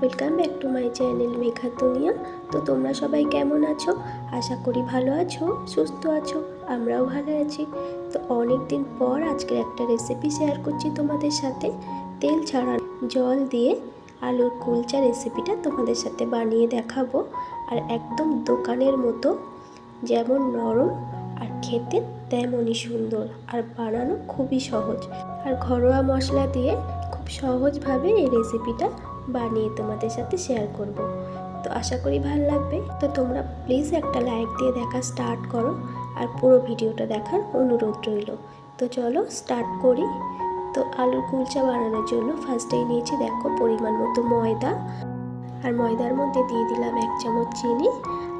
Welcome back to my channel Megha Duniya. তো তোমরা সবাই কেমন আছো? আশা করি ভালো আছো, সুস্থ আছো, আমরাও ভালো আছি। তো অনেক দিন পর আজকের একটা রেসিপি শেয়ার করছি তোমাদের সাথে। তেল ছাড়া জল দিয়ে আলুর কুলচা রেসিপিটা তোমাদের সাথে বানিয়ে দেখাবো। আর একদম দোকানের মতো, যেমন নরম আর খেতে তেমনই সুন্দর আর বানানো খুবই সহজ। আর ঘরোয়া মশলা দিয়ে খুব সহজভাবে এই রেসিপিটা বানিয়ে তোমাদের সাথে শেয়ার করব। তো আশা করি ভালো লাগবে। তো তোমরা প্লিজ একটা লাইক দিয়ে দেখা স্টার্ট করো আর পুরো ভিডিওটা দেখার অনুরোধ রইল। তো চলো স্টার্ট করি। তো আলুর কুলচা বানানোর জন্য ফার্স্টেই নিয়েছি দেখো পরিমাণ মতো ময়দা। আর ময়দার মধ্যে দিয়ে দিলাম এক চামচ চিনি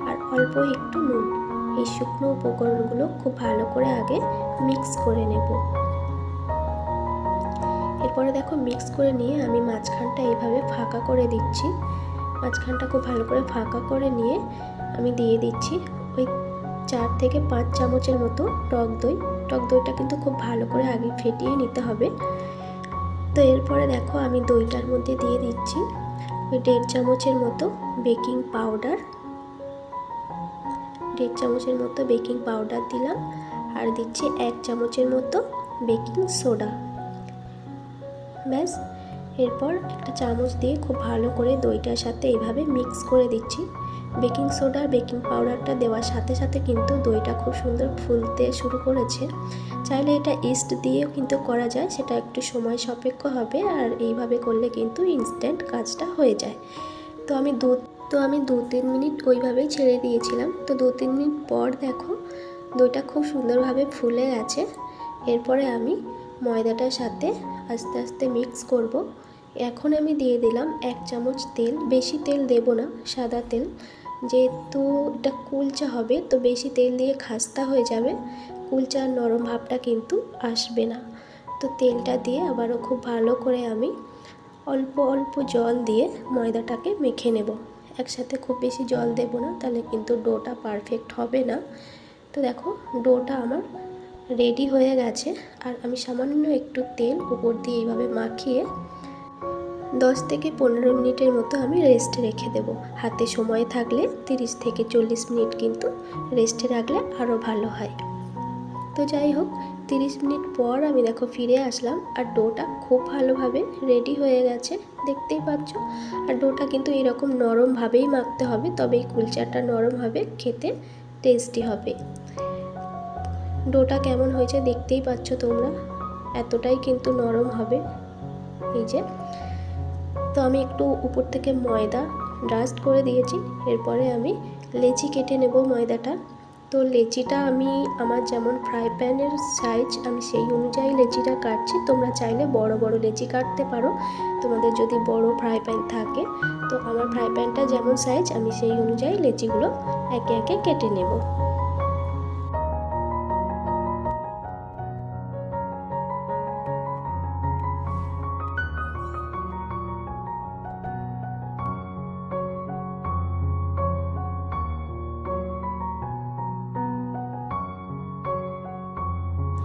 আর অল্প একটু নুন। এই শুকনো উপকরণগুলো খুব ভালো করে আগে মিক্স করে নেব। এরপরে দেখো মিক্স করে নিয়ে আমি মাঝখানটা এইভাবে ফাঁকা করে দিচ্ছি। মাঝখানটা খুব ভালো করে ফাঁকা করে নিয়ে আমি দিয়ে দিচ্ছি ওই চার থেকে পাঁচ চামচের মতো টক দই। টক দইটা কিন্তু খুব ভালো করে আগে ফেটিয়ে নিতে হবে। তো এরপরে দেখো আমি দইটার মধ্যে দিয়ে দিচ্ছি ওই দেড় চামচের মতো বেকিং পাউডার দেড় চামচের মতো বেকিং পাউডার দিলাম আর দিচ্ছি এক চামচের মতো বেকিং সোডা ব্যাস। এরপর একটা চামচ দিয়ে খুব ভালো করে দইটার সাথে এইভাবে মিক্স করে দিচ্ছি। বেকিং সোডা বেকিং পাউডারটা দেওয়ার সাথে সাথে কিন্তু দইটা খুব সুন্দর ফুলতে শুরু করেছে। চাইলে এটা ইস্ট দিয়েও কিন্তু করা যায়, সেটা একটু সময় সাপেক্ষ হবে আর এইভাবে করলে কিন্তু ইনস্ট্যান্ট কাজটা হয়ে যায়। তো আমি দু, তো আমি দু তিন মিনিট ওইভাবেই ছেড়ে দিয়েছিলাম। তো দু তিন মিনিট পর দেখো দইটা খুব সুন্দরভাবে ফুলে গেছে। এরপরে আমি ময়দাটার সাথে আস্তে আস্তে মিক্স করব। এখন আমি দিয়ে দিলাম এক চামচ তেল। বেশি তেল দেব না, সাদা তেল। যেহেতু এটা কুলচা হবে, তো বেশি তেল দিয়ে খাস্তা হয়ে যাবে। কুলচার নরম ভাবটা কিন্তু আসবে না। তো তেলটা দিয়ে আবারও খুব ভালো করে আমি অল্প অল্প জল দিয়ে ময়দাটাকে মেখে নেব। একসাথে খুব বেশি জল দেব না, তাহলে কিন্তু ডোটা পারফেক্ট হবে না। তো দেখো, ডোটা আমার রেডি হয়ে গেছে। আর আমি সামান্য একটু তেল উপর দিয়ে এইভাবে মাখিয়ে দশ থেকে পনেরো মিনিটের মতো আমি রেস্টে রেখে দেব। হাতে সময় থাকলে তিরিশ থেকে চল্লিশ মিনিট কিন্তু রেস্টে রাখলে আরও ভালো হয়। তো যাই হোক, তিরিশ মিনিট পর আমি দেখো ফিরে আসলাম আর ডোটা খুব ভালোভাবে রেডি হয়ে গেছে, দেখতেই পাচ্ছ? আর ডোটা কিন্তু এরকম নরমভাবেই মাখতে হবে তবে এই কুলচাটা নরম হবে, খেতে টেস্টি হবে। ডোটা কেমন হয়েছে দেখতেই পাচ্ছ তোমরা। এতটাই কিন্তু নরম হবে। এই যে। তো আমি একটু উপর থেকে ময়দা ডাস্ট করে দিয়েছি। এরপরে আমি লেচি কেটে নেব ময়দাটা। তো লেচিটা আমি আমার যেমন ফ্রাই প্যানের সাইজ আমি সেই অনুযায়ী লেচিটা কাটছি। তোমরা চাইলে বড় বড় লেচি কাটতে পারো। তোমাদের যদি বড় ফ্রাই প্যান থাকে, তো আমার ফ্রাই প্যানটা যেমন সাইজ আমি সেই অনুযায়ী লেচিগুলো একে একে কেটে নেব।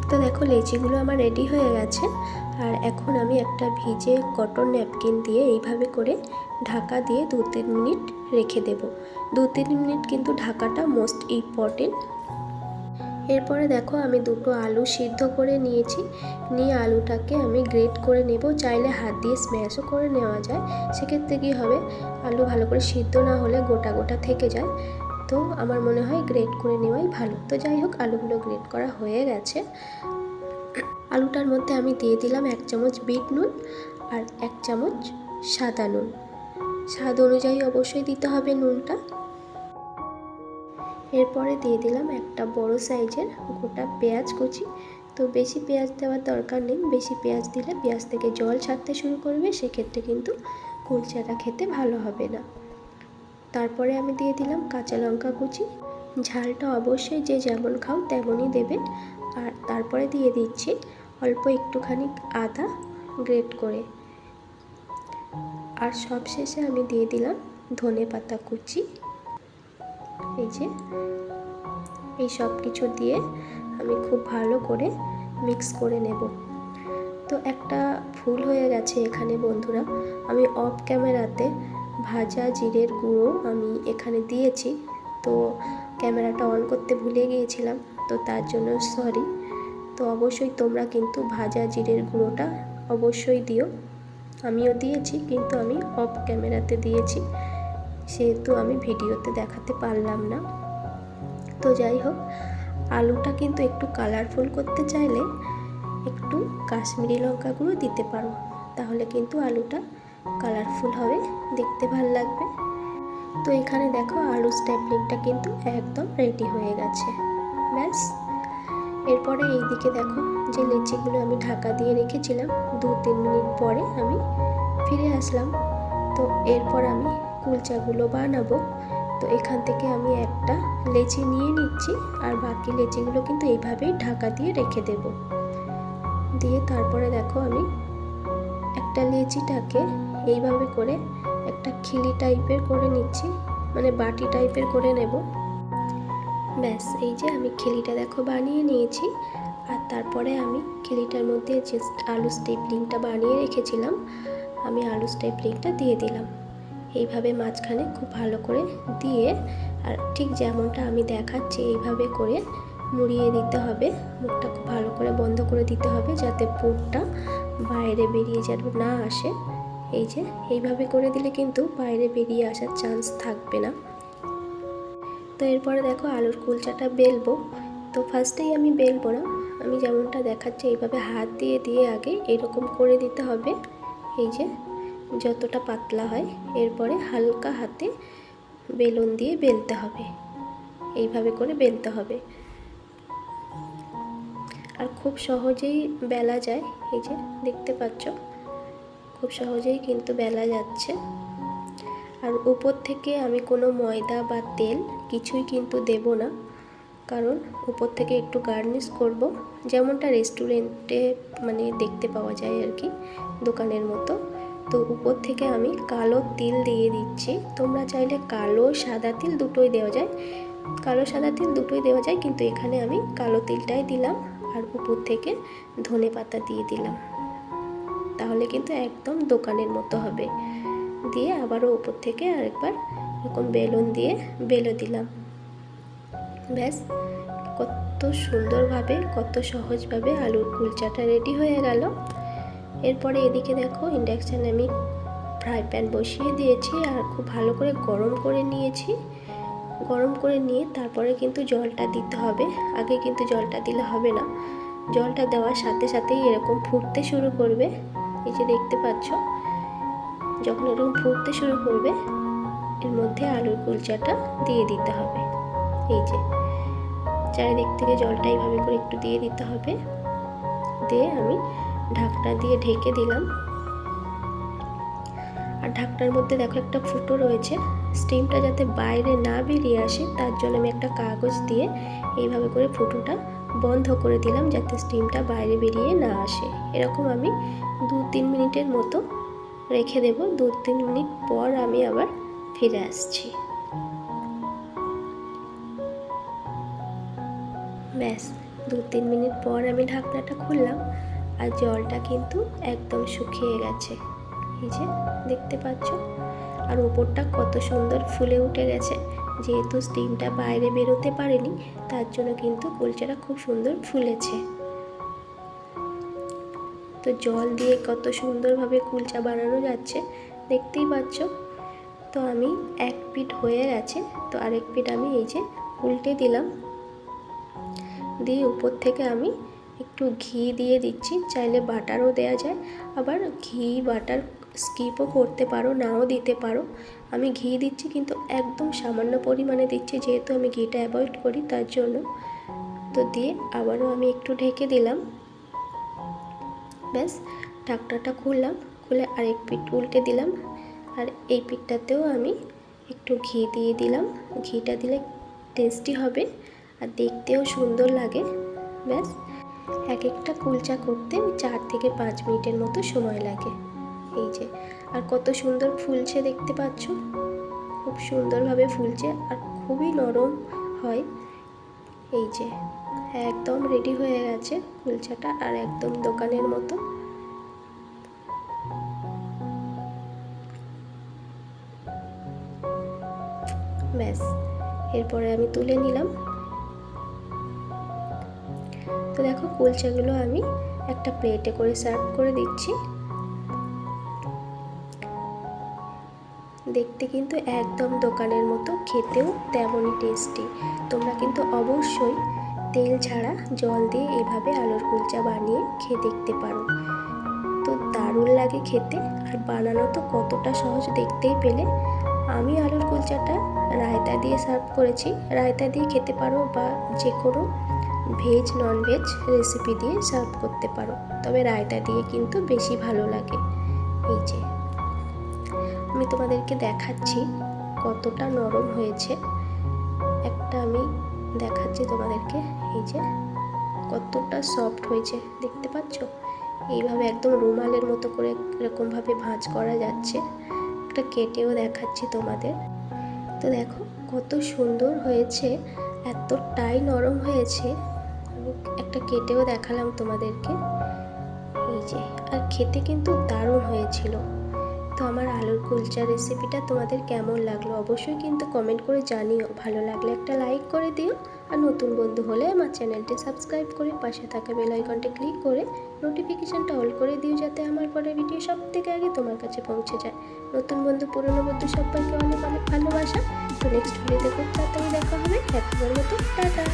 তো দেখো, লেচিগুলো আমার রেডি হয়ে গেছে। আর এখন আমি একটা ভিজে কটন ন্যাপকিন দিয়ে এইভাবে করে ঢাকা দিয়ে দু তিন মিনিট রেখে দেব। দু তিন মিনিট কিন্তু ঢাকাটা মোস্ট ইম্পর্টেন্ট এরপরে দেখো, আমি দুটো আলু সিদ্ধ করে নিয়েছি। নিয়ে আলুটাকে আমি গ্রেট করে নেব। চাইলে হাত দিয়ে স্ম্যাশও করে নেওয়া যায়। সেক্ষেত্রে কী হবে? আলু ভালো করে সিদ্ধ না হলে গোটা গোটা থেকে যায়। তো আমার মনে হয় গ্রেট করে নেওয়াই ভালো। তো যাই হোক, আলুগুলো গ্রেট করা হয়ে গেছে। আলুটার মধ্যে আমি দিয়ে দিলাম এক চামচ বিট নুন আর এক চামচ সাদা নুন। স্বাদ অনুযায়ী অবশ্যই দিতে হবে নুনটা। এরপরে দিয়ে দিলাম একটা বড় সাইজের গোটা পেঁয়াজ কুচি। তো বেশি পেঁয়াজ দেওয়ার দরকার নেই, বেশি পেঁয়াজ দিলে পেঁয়াজ থেকে জল ছাড়তে শুরু করবে, সেক্ষেত্রে কিন্তু কুলচাটা খেতে ভালো হবে না। তারপরে আমি দিয়ে দিলাম কাঁচা লঙ্কা কুচি। ঝালটা অবশ্যই যে যেমন খাও তেমনই দেবে। আর তারপরে দিয়ে দিচ্ছি অল্প একটুখানি আদা গ্রেট করে। আর সবশেষে আমি দিয়ে দিলাম ধনে পাতা কুচি। এই যে, এই সব কিছু দিয়ে আমি খুব ভালো করে মিক্স করে নেব। তো একটা ভুল হয়ে গেছে এখানে বন্ধুরা। আমি অফ ক্যামেরাতে ভাজা জিরের গুঁড়ো আমি এখানে দিয়েছি। তো ক্যামেরাটা অন করতে ভুলে গিয়েছিলাম, তো তার জন্য সরি। তো অবশ্যই তোমরা কিন্তু ভাজা জিরের গুঁড়োটা অবশ্যই দিও। আমিও দিয়েছি, কিন্তু আমি অফ ক্যামেরাতে দিয়েছি। সেহেতু আমি ভিডিওতে দেখাতে পারলাম না। তো যাই হোক, আলুটা কিন্তু একটু কালারফুল করতে চাইলে একটু কাশ্মীরি লঙ্কা গুঁড়ো দিতে পারো। তাহলে কিন্তু আলুটা কালারফুল হবে, দেখতে ভালো লাগবে। তো এখানে দেখো আলু স্ট্যাপলিংটা কিন্তু একদম রেডি হয়ে গেছে। ব্যাস। এরপরে এই দিকে দেখো যে লিচিগুলো আমি ঢাকা দিয়ে রেখেছিলাম, দু তিন মিনিট পরে আমি ফিরে আসলাম। তো এরপর আমি কুলচাগুলো বানাবো। তো এখান থেকে আমি একটা লেচি নিয়ে নিচ্ছি, আর বাকি লেচিগুলো কিন্তু এইভাবেই ঢাকা দিয়ে রেখে দেব। দিয়ে তারপরে দেখো আমি একটা লেচিটাকে এইভাবে করে একটা খিলি টাইপের করে নিচ্ছি মানে বাটি টাইপের করে নেব। ব্যাস, এই যে আমি খিলিটা দেখো বানিয়ে নিয়েছি। আর তারপরে আমি খিলিটার মধ্যে যে আলু স্টেপলিংটা বানিয়ে রেখেছিলাম। আমি আলু স্টেপলিংটা দিয়ে দিলাম। এইভাবে মাঝখানে খুব ভালো করে দিয়ে, আর ঠিক যেমনটা আমি দেখাচ্ছি, এইভাবে করে মুড়িয়ে দিতে হবে। মুখটা খুব ভালো করে বন্ধ করে দিতে হবে যাতে পুরটা বাইরে বেরিয়ে যেন না আসে। এই যে, এইভাবে করে দিলে কিন্তু বাইরে বেরিয়ে আসার চান্স থাকবে না। তো এরপরে দেখো আলুর কুলচাটা বেলবো। তো ফার্স্টেই আমি বেলবো না, আমি যেমনটা দেখাচ্ছি এইভাবে হাত দিয়ে দিয়ে আগে এরকম করে দিতে হবে। এই যে, যতটা পাতলা হয়, এরপরে হালকা হাতে বেলুন দিয়ে বেলতে হবে। এইভাবে করে বেলতে হবে। আর খুব সহজেই বেলা যায়, এই যে, দেখতে পাচ্ছ? খুব সহজেই কিন্তু বেলা যাচ্ছে। আর উপর থেকে আমি কোনো ময়দা বা তেল কিছুই কিন্তু দেব না। কারণ উপর থেকে একটু গার্নিশ করব। যেমনটা রেস্টুরেন্টে মানে দেখতে পাওয়া যায় আর কি, দোকানের মতো। তো উপর থেকে আমি কালো তিল দিয়ে দিচ্ছি। তোমরা চাইলে কালো সাদা তিল দুটোই দেওয়া যায়। কালো সাদা তিল দুটোই দেওয়া যায়, কিন্তু এখানে আমি কালো তিলটাই দিলাম। আর উপর থেকে ধনে পাতা দিয়ে দিলাম। তাহলে কিন্তু একদম দোকানের মতো হবে। দিয়ে আবারও উপর থেকে আরেকবার এরকম বেলুন দিয়ে বেলে দিলাম। ব্যাস, কত সুন্দরভাবে, কত সহজভাবে আলুর কুলচাটা রেডি হয়ে গেল। এরপরে এদিকে দেখো ইন্ডাকশানে আমি ফ্রাই প্যান বসিয়ে দিয়েছি আর খুব ভালো করে গরম করে নিয়েছি। গরম করে নিয়ে তারপরে কিন্তু জলটা দিতে হবে। আগে কিন্তু জলটা দিলে হবে না। জলটা দেওয়ার সাথে সাথেই এরকম ফুটতে শুরু করবে। এই যে দেখতে পাচ্ছ, যখন এরকম ফুটতে শুরু করবে, এর মধ্যে আলুর কুলচাটা দিয়ে দিতে হবে। এই যে, চারিদিক থেকে জলটা এইভাবে করে একটু দিয়ে দিতে হবে। দিয়ে আমি ঢাকনা দিয়ে ঢেকে দিলাম। আর ঢাকনার মধ্যে দেখো একটা ফুটো রয়েছে। স্টিমটা যাতে বাইরে না বেরিয়ে আসে, তার জন্য আমি একটা কাগজ দিয়ে এইভাবে করে ফুটোটা বন্ধ করে দিলাম যাতে স্টিমটা বাইরে বেরিয়ে না আসে। এরকম আমি দু তিন মিনিটের মতো রেখে দেব। দু তিন মিনিট পর আমি আবার ফিরে আসছি। ব্যাস, দু তিন মিনিট পর আমি ঢাকনাটা খুললাম আর জলটা কিন্তু একদম শুকিয়ে গেছে। এই যে, দেখতে পাচ্ছ? আর ওপরটা কত সুন্দর ফুলে উঠে গেছে। যেহেতু স্টিমটা বাইরে বেরোতে পারেনি, তার জন্য কিন্তু কুলচাটা খুব সুন্দর ফুলেছে। তো জল দিয়ে কত সুন্দরভাবে কুলচা বানানো যাচ্ছে, দেখতেই পাচ্ছ? তো আমি এক পিঠ হয়ে গেছে, তো আরেক পিঠ আমি এই যে উল্টে দিলাম। দিয়ে উপর থেকে আমি একটু ঘি দিয়ে দিচ্ছি, চাইলে বাটারও দেওয়া যায়, আবার ঘি, বাটার স্কিপও করতে পারো, নাও দিতে পারো। আমি ঘি দিচ্ছি কিন্তু একদম সামান্য পরিমাণে দিচ্ছি, যেহেতু আমি ঘিটা অ্যাভয়েড করি তার জন্য। তো দিয়ে আবারও আমি একটু ঢেকে দিলাম। ব্যাস, ঢাকনাটা খুললাম, খুলে আরেক পিঠ উল্টে দিলাম। আর এই পিঠটাতেও আমি একটু ঘি দিয়ে দিলাম। ঘিটা দিলে টেস্টি হবে আর দেখতেও সুন্দর লাগে। ব্যাস, এক একটা কুলচা করতে চার থেকে পাঁচ মিনিটের মতো সময় লাগে। এই যে, আর কত সুন্দর ফুলছে দেখতে পাচ্ছ? খুব সুন্দরভাবে ফুলছে আর খুবই নরম হয়। এই যে, একদম রেডি হয়ে গেছে কুলচাটা আর একদম দোকানের মতো। ব্যাস, এরপরে আমি তুলে নিলাম। তো দেখো, কুলচাগুলো আমি একটা প্লেটে করে সার্ভ করে দিচ্ছি। দেখতে কিন্তু একদম দোকানের মতো, খেতেও তেমনই টেস্টি তোমরা কিন্তু অবশ্যই তেল ছাড়া জল দিয়ে এভাবে আলুর কুলচা বানিয়ে খেয়ে দেখতে পারো। তো দারুণ লাগে খেতে, আর বানানো তো কতটা সহজ দেখতেই পেলে। আমি আলুর কুলচাটা রায়তা দিয়ে সার্ভ করেছি। রায়তা দিয়ে খেতে পারো বা যে কোনো ভেজ নন ভেজ রেসিপি দিয়ে সার্ভ করতে পারো। তবে রায়তা দিয়ে কিন্তু বেশি ভালো লাগে। এই যে। আমি তোমাদেরকে দেখাচ্ছি কতটা নরম হয়েছে। একটা আমি দেখাচ্ছি তোমাদেরকে, এই যে কতটা সফট হয়েছে, দেখতে পাচ্ছ? এইভাবে একদম রুমালের মতো করে এরকমভাবে ভাঁজ করা যাচ্ছে। একটা কেটেও দেখাচ্ছি তোমাদের। তো দেখো কত সুন্দর হয়েছে, এতটাই নরম হয়েছে। একটা কেটেও দেখালাম তোমাদেরকে। এই যে, আর খেতে কিন্তু দারুণ হয়েছিল। তো আমার আলুর কুলচা রেসিপিটা তোমাদের কেমন লাগল অবশ্যই কিন্তু কমেন্ট করে জানিও। ভালো লাগলে একটা লাইক করে দিও আর নতুন বন্ধু হলে আমার চ্যানেলটি সাবস্ক্রাইব করে পাশে থাকা বেল আইকনটা ক্লিক করে নোটিফিকেশানটা অল করে দিও যাতে আমার পরের ভিডিও সব থেকে আগে তোমার কাছে পৌঁছে যায়। নতুন বন্ধু, পুরনো বন্ধু সবাইকে অনেক অনেক ভালোবাসা। তো নেক্সট ভিডিওতে খুব তাড়াতাড়ি দেখা হবে। একবার মতো, টাটা।